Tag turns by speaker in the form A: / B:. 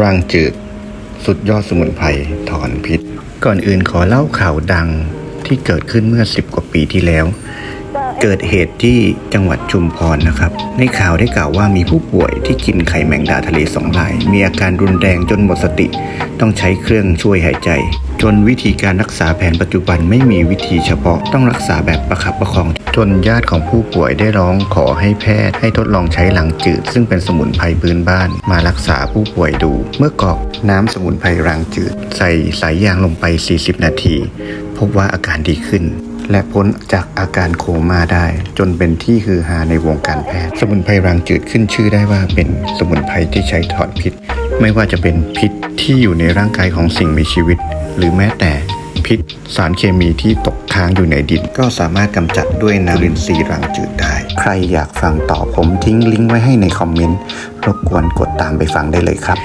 A: ร่างจืด สุดยอดสมุนไพรถอนพิษ ก่อนอื่นขอเล่าข่าวดังที่เกิดขึ้นเมื่อ 10 กว่าปีที่แล้ว เกิดเหตุที่จังหวัดชุมพรนะครับ ในข่าวได้กล่าวว่ามีผู้ป่วยที่กินไข่แมงดาทะเลสองราย มีอาการรุนแรงจนหมดสติ ต้องใช้เครื่องช่วยหายใจ จนวิธีการรักษาแผนปัจจุบันไม่มีวิธีเฉพาะต้องรักษาแบบประคับประคอง จนญาติของผู้ป่วยได้ร้องขอให้แพทย์ให้ทดลองใช้หลังจืด ซึ่งเป็นสมุนไพรพื้นบ้าน มารักษาผู้ป่วยดู เมื่อกรอกน้ำสมุนไพรรังจืด ใส่สายยางลงไป 40 นาที พบว่าอาการดีขึ้น และพ้นจากอาการโคม่าได้ จนเป็นที่ฮือฮาในวงการแพทย์ สมุนไพรรังจืดขึ้นชื่อได้ว่าเป็นสมุนไพรที่ใช้ถอนพิษ ไม่ว่าจะเป็นพิษที่อยู่ในร่างกายของสิ่งมีชีวิต หรือแม้แต่พิษ สารเคมีที่ตกค้างอยู่ในดิน ก็สามารถกำจัดด้วยน้ำลินทรีรังจืดได้ ใครอยากฟังต่อผมทิ้งลิงก์ไว้ให้ในคอมเมนต์รบกวนกดตามไปฟังได้เลยครับ